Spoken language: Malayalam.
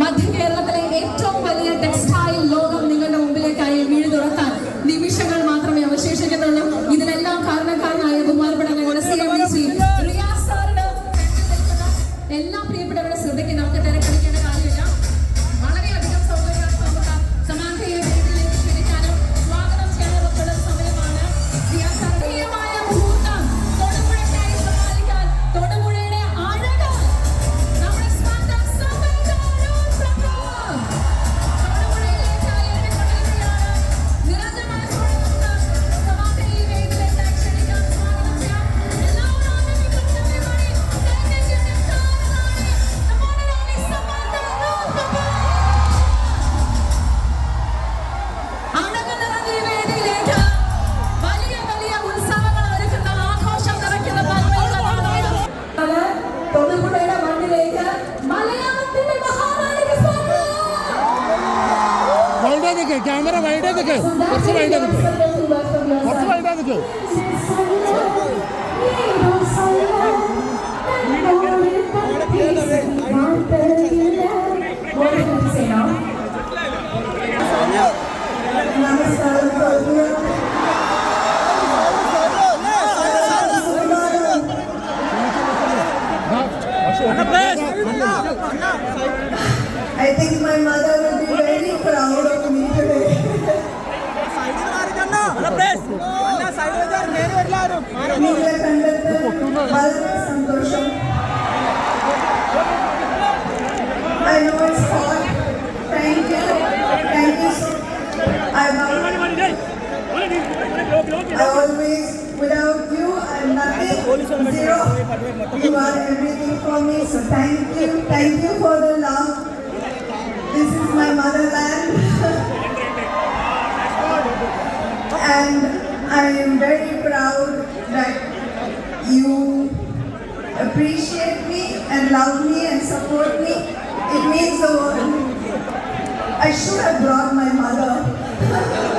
മധ്യ കേരളത്തിലെ നിൽക്ക് ക്യാമറ വൈഡേ നിൽക്ക് കുറച്ച് വൈഡേ നിൽക്ക് കുറച്ച് വൈഡേ നിൽക്ക് I think my mother will be very proud of me. Always, without you, I'm nothing. Zero. You are everything for me. So thank you. Thank you for the love. This is my motherland. and I am very proud that you appreciate me and love me and support me. It means the world. I should have brought my mother.